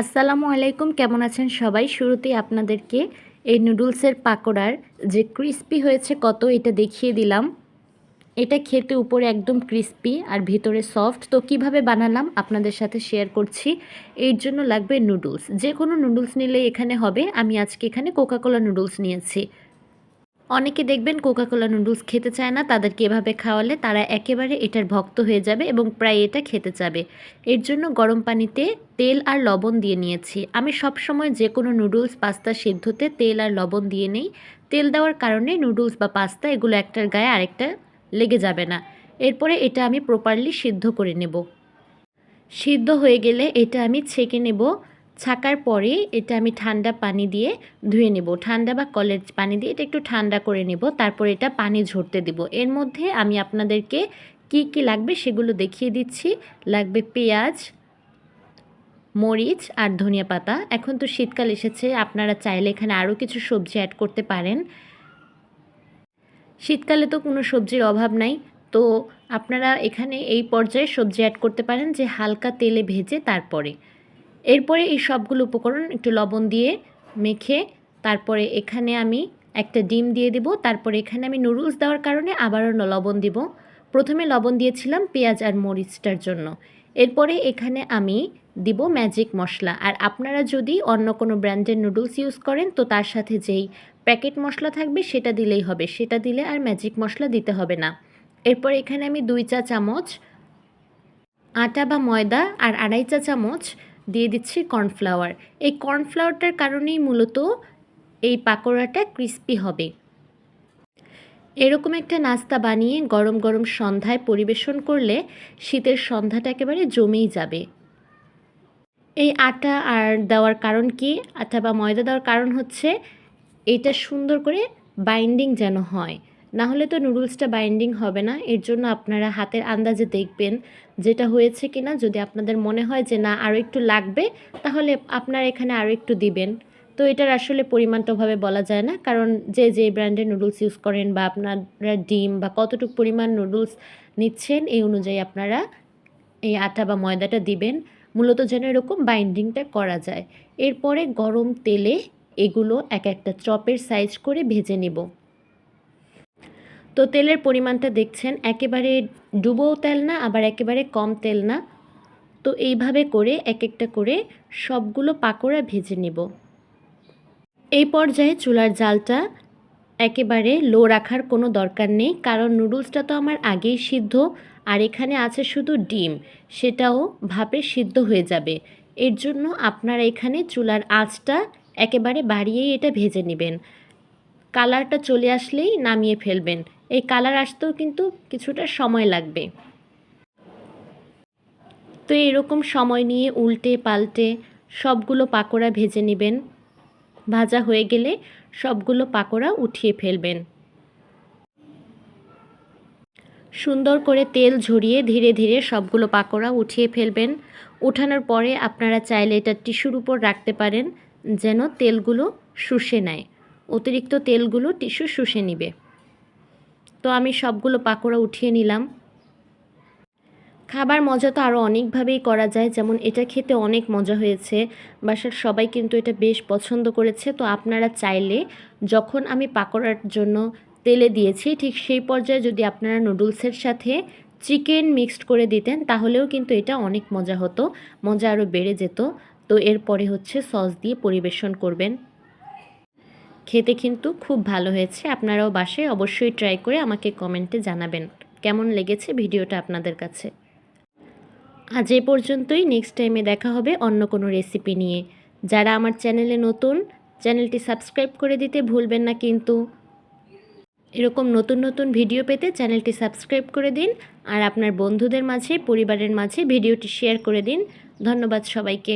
আসসালামু আলাইকুম, কেমন আছেন সবাই? শুরুতেই আপনাদেরকে এই নুডলসের পাকোড়ার যে ক্রিস্পি হয়েছে কত এটা দেখিয়ে দিলাম। এটা খেতে উপরে একদম ক্রিস্পি আর ভিতরে সফট তো কীভাবে বানালাম আপনাদের সাথে শেয়ার করছি। এর জন্য লাগবে নুডলস। যে কোনো নুডলস নিলে এখানে হবে। আমি আজকে এখানে কোকাকোলা নুডলস নিয়েছি। অনেকে দেখবেন কোকাকোলা নুডলস খেতে চায় না, তাদেরকে এভাবে খাওয়ালে তারা একেবারে এটার ভক্ত হয়ে যাবে এবং প্রায় এটা খেতে চাবে। এর জন্য গরম পানিতে তেল আর লবণ দিয়ে নিয়েছি। আমি সব সময় যে কোনো নুডলস পাস্তা সিদ্ধতে তেল আর লবণ দিয়ে নেই। তেল দেওয়ার কারণে নুডলস বা পাস্তা এগুলো একটার গায়ে আরেকটা লেগে যাবে না। এরপরে এটা আমি প্রপারলি সিদ্ধ করে নেব। সিদ্ধ হয়ে গেলে এটা আমি ছেঁকে নেব। ছাকার পরে এটা আমি ঠান্ডা পানি দিয়ে ধুয়ে নেব। ঠান্ডা বা কলের পানি দিয়ে এটা একটু ঠান্ডা করে নেব। তারপর এটা পানি ঝরতে দেব। এর মধ্যে আমি আপনাদেরকে কি কি লাগবে সেগুলো দেখিয়ে দিচ্ছি। লাগবে পেঁয়াজ, মরিচ আর ধনিয়া পাতা। এখন তো শীতকাল এসেছে, আপনারা চাইলে এখানে আরও কিছু সবজি অ্যাড করতে পারেন। শীতকালে তো কোনো সবজির অভাব নাই। তো আপনারা এখানে এই পর্যায়ে সবজি অ্যাড করতে পারেন যে হালকা তেলে ভেজে তারপরে। এরপরে এই সবগুলো উপকরণ একটু লবণ দিয়ে মেখে তারপরে এখানে আমি একটা ডিম দিয়ে দেব। তারপরে এখানে আমি নুডলস দেওয়ার কারণে আবারও লবণ দিব। প্রথমে লবণ দিয়েছিলাম পেঁয়াজ আর মরিচটার জন্য। এরপরে এখানে আমি দিব ম্যাজিক মশলা। আর আপনারা যদি অন্য কোনো ব্র্যান্ডের নুডলস ইউজ করেন, তো তার সাথে যেই প্যাকেট মশলা থাকবে সেটা দিলেই হবে। সেটা দিলে আর ম্যাজিক মশলা দিতে হবে না। এরপর এখানে আমি দুই চা চামচ আটা বা ময়দা আর আড়াই চা চামচ দিয়ে দিচ্ছি কর্নফ্লাওয়ার। এই কর্নফ্লাওয়ারটার কারণেই মূলত এই পাকোড়াটা ক্রিস্পি হবে। এরকম একটা নাস্তা বানিয়ে গরম গরম সন্ধ্যায় পরিবেশন করলে শীতের সন্ধ্যাটা একেবারে জমেই যাবে। এই আটা আর দেওয়ার কারণ কি? আটা বা ময়দা দেওয়ার কারণ হচ্ছে এটা সুন্দর করে বাইন্ডিং যেন হয়। না হলে তো নুডলসটা বাইন্ডিং হবে না। এর জন্য আপনারা হাতের আন্দাজে দেখবেন যেটা হয়েছে কি না যদি আপনাদের মনে হয় যে না আরও একটু লাগবে, তাহলে আপনারা এখানে আরও একটু দিবেন। তো এটার আসলে পরিমাণটা ওভাবে বলা যায় না। কারণ যে যে ব্র্যান্ডের নুডলস ইউজ করেন বা আপনারা ডিম বা কতটুকু পরিমাণ নুডলস নিচ্ছেন, এই অনুযায়ী আপনারা এই আটা বা ময়দাটা দিবেন। মূলত যেন এরকম বাইন্ডিংটা করা যায়। এরপরে গরম তেলে এগুলো এক একটা চপের সাইজ করে ভেজে নেব। তো তেলের পরিমাণটা দেখছেন, একেবারে ডুবোও তেল না, আবার একেবারে কম তেল না। তো এইভাবে করে এক একটা করে সবগুলো পাকোড়া ভেজে নেব। এই পর্যায়ে চুলার জালটা একেবারে লো রাখার কোনো দরকার নেই, কারণ নুডলসটা তো আমার আগেই সিদ্ধ, আর এখানে আছে শুধু ডিম, সেটাও ভাপে সিদ্ধ হয়ে যাবে। এর জন্য আপনারা এখানে চুলার আঁচটা একেবারে বাড়িয়েই এটা ভেজে নেবেন। কালারটা চলে আসলেই নামিয়ে ফেলবেন। এই কালার আসতেও কিন্তু কিছুটা সময় লাগবে। তো এরকম সময় নিয়ে উল্টে পাল্টে সবগুলো পাকোড়া ভেজে নেবেন। ভাজা হয়ে গেলে সবগুলো পাকোড়া উঠিয়ে ফেলবেন। সুন্দর করে তেল ঝরিয়ে ধীরে ধীরে সবগুলো পাকোড়া উঠিয়ে ফেলবেন। উঠানোর পরে আপনারা চাইলে এটা টিস্যুর উপর রাখতে পারেন, যেন তেলগুলো শুষে নেয়। অতিরিক্ত তেলগুলো টিস্যু শুষে নিবে। তো আমি সবগুলো পাকোড়া উঠিয়ে নিলাম। খাবার মজা তো আরও অনেকভাবেই করা যায়, যেমন এটা খেতে অনেক মজা হয়েছে। বাসার সবাই কিন্তু এটা বেশ পছন্দ করেছে। তো আপনারা চাইলে যখন আমি পাকোড়ার জন্য তেলে দিয়েছি, ঠিক সেই পর্যায়ে যদি আপনারা নুডলসের সাথে চিকেন মিক্সড করে দিতেন, তাহলেও কিন্তু এটা অনেক মজা হতো, মজা আরও বেড়ে যেত। তো এরপরে হচ্ছে সস দিয়ে পরিবেশন করবেন। খেতে কিন্তু খুব ভালো হয়েছে। আপনারাও বাসায় অবশ্যই ট্রাই করে আমাকে কমেন্টে জানাবেন। কেমন লেগেছে ভিডিওটা আপনাদের কাছে? আজ এ পর্যন্তই। নেক্সট টাইমে দেখা হবে অন্য কোনো রেসিপি নিয়ে। যারা আমার চ্যানেলে নতুন চ্যানেলটি সাবস্ক্রাইব করে দিতে ভুলবেন না কিন্তু। এরকম নতুন নতুন ভিডিও পেতে চ্যানেলটি সাবস্ক্রাইব করে দিন আর আপনার বন্ধুদের মাঝে, পরিবারের মাঝে ভিডিওটি শেয়ার করে দিন। ধন্যবাদ সবাইকে।